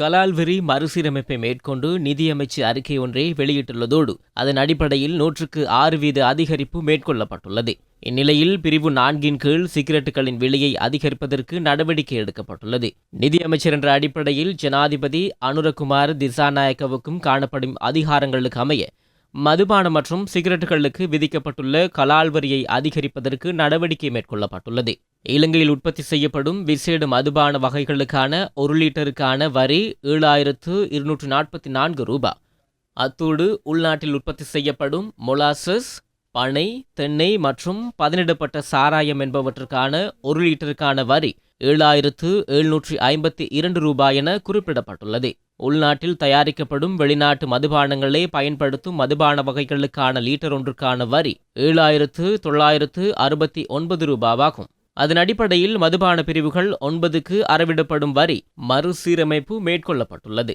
கலால்வரி மறுசீரமைப்பை மேற்கொண்டு நிதியமைச்சு அறிக்கை ஒன்றை வெளியிட்டுள்ளதோடு அதன் அடிப்படையில் நூற்றுக்கு ஆறு வீத அதிகரிப்பு மேற்கொள்ளப்பட்டுள்ளது. இந்நிலையில் பிரிவு நான்கின் கீழ் சிகரெட்டுகளின் விலையை அதிகரிப்பதற்கு நடவடிக்கை எடுக்கப்பட்டுள்ளது. நிதியமைச்சர் என்ற அடிப்படையில் ஜனாதிபதி அனுரகுமார் திசாநாயக்கவுக்கும் காணப்படும் அதிகாரங்களுக்கு அமைய மதுபானம் மற்றும் சிகரெட்டுகளுக்கு விதிக்கப்பட்டுள்ள கலால் வரியை அதிகரிப்பதற்கு நடவடிக்கை மேற்கொள்ளப்பட்டுள்ளது. இலங்கையில் உற்பத்தி செய்யப்படும் விசேட மதுபான வகைகளுக்கான ஒரு லிட்டருக்கான வரி ஏழாயிரத்து இருநூற்று நாற்பத்தி நான்கு ரூபாய் அத்தோடு உள்நாட்டில் உற்பத்தி செய்யப்படும் மொலாசஸ் பனை தென்னை மற்றும் பதனிடப்பட்ட சாராயம் என்பவற்றுக்கான ஒரு லிட்டருக்கான வரி ஏழாயிரத்து எழுநூற்றி ஐம்பத்தி இரண்டு ரூபாய் என குறிப்பிடப்பட்டுள்ளது. உள்நாட்டில் தயாரிக்கப்படும் வெளிநாட்டு மதுபானங்களை பயன்படுத்தும் மதுபான வகைகளுக்கான லீட்டர் ஒன்றுக்கான வரி ஏழாயிரத்து தொள்ளாயிரத்து அறுபத்தி ஒன்பது ரூபாவாகும். அதன் அடிப்படையில் மதுபான பிரிவுகள் ஒன்பதுக்கு அறவிடப்படும் வரி மறுசீரமைப்பு மேற்கொள்ளப்பட்டுள்ளது.